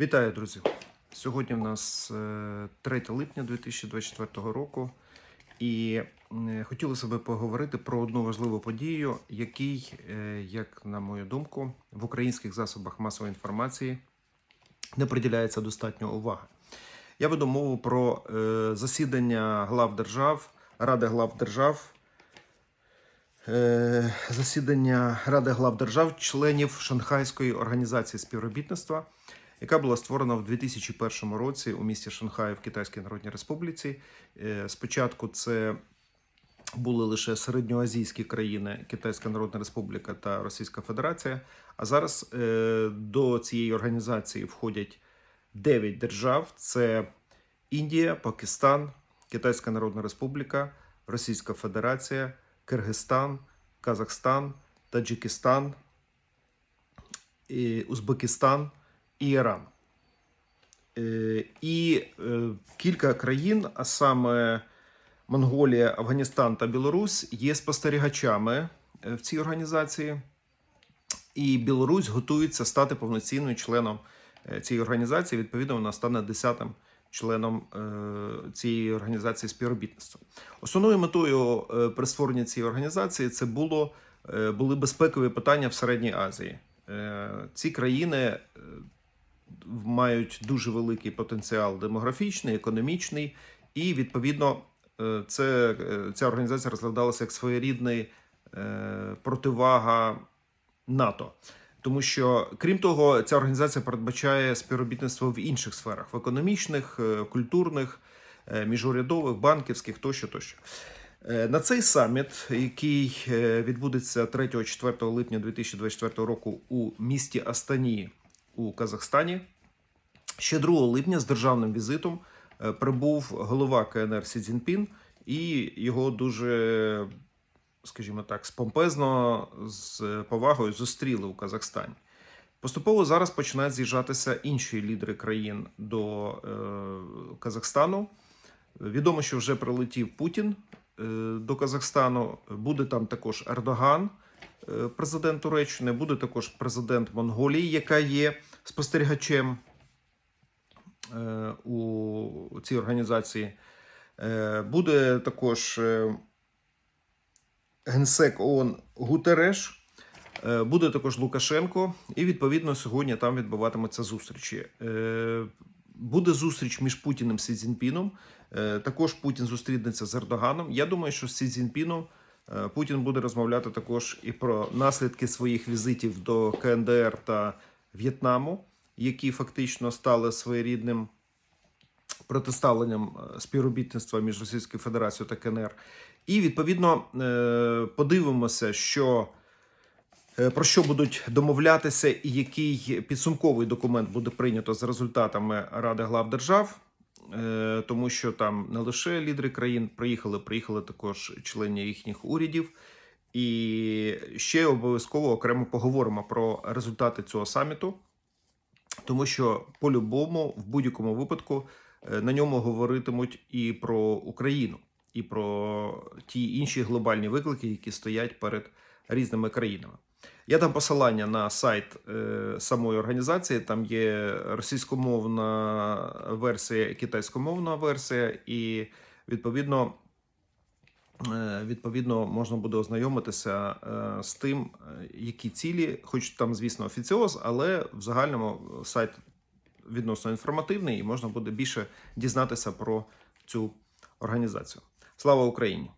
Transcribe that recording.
Вітаю, друзі! Сьогодні в нас е, 3 липня 2024 року, і е, хотілося б поговорити про одну важливу подію, якій, е, як на мою думку, в українських засобах масової інформації не приділяється достатньо уваги. Я веду мову про е, засідання глав держав, Ради глав держав е, засідання Ради глав держав, членів Шанхайської організації співробітництва, яка була створена в 2001 році у місті Шанхай в Китайській Народній Республіці. Е, Спочатку це були лише середньоазійські країни Китайська Народна Республіка та Російська Федерація. А зараз е, до цієї організації входять 9 держав: це Індія, Пакистан, Китайська Народна Республіка, Російська Федерація, Киргизстан, Казахстан, Таджикистан, і Узбекистан і Іран. Е, І е, кілька країн, а саме Монголія, Афганістан та Білорусь, є спостерігачами е, в цій організації. І Білорусь готується стати повноцінним членом цієї організації. Відповідно, вона стане 10-тим членом цієї організації співробітництва. Основною метою при створенні цієї організації це було, були безпекові питання в Середній Азії. Ці країни мають дуже великий потенціал демографічний, економічний, і відповідно е, це, е, ця організація розглядалася як своєрідний е, противага НАТО. Тому що, крім того, ця організація передбачає співробітництво в інших сферах: в економічних, культурних, міжурядових, банківських тощо тощо. На цей саміт, який відбудеться 3-4 липня 2024 року у місті Астані у Казахстані, ще 2 липня з державним візитом е, прибув голова КНР Сі Цзіньпін і його дуже, скажімо так, спомпезно з повагою зустріли у Казахстані. Поступово зараз починають з'їжджатися інші лідери країн до е, Казахстану. Відомо, що вже прилетів Путін е, до Казахстану. Буде там також Ердоган, президент Туреччини, буде також президент Монголії, яка є спостерігачем е, у цій організації. Е, Буде також е, генсек ООН Гутереш. Е, Буде також Лукашенко, і відповідно сьогодні там відбуватимуться зустрічі. Е, Буде зустріч між Путіним і Сі Цзіньпіном. Е, Також Путін зустрінеться з Ердоганом. Я думаю, що з Сі Цзіньпіном е, Путін буде розмовляти також і про наслідки своїх візитів до КНДР та В'єтнаму, які фактично стали своєрідним протиставленням е, співробітництва між Російською Федерацією та КНР. І відповідно е, подивимося, що е, про що будуть домовлятися, і який підсумковий документ буде прийнято за результатами Ради глав держав. Е, Тому що там не лише лідери країн приїхали, приїхали також члени їхніх урядів. І ще обов'язково окремо поговоримо про результати цього саміту, тому що по-любому, в будь-якому випадку, е, на ньому говоритимуть і про Україну, і про ті інші глобальні виклики, які стоять перед різними країнами. Я дам посилання на сайт е, самої організації. Там є російськомовна версія, китайськомовна версія, і відповідно, е, відповідно можна буде ознайомитися е, з тим, е, які цілі, хоч там, звісно, офіціоз, але в загальному сайт відносно інформативний, і можна буде більше дізнатися про цю організацію. Слава Україні!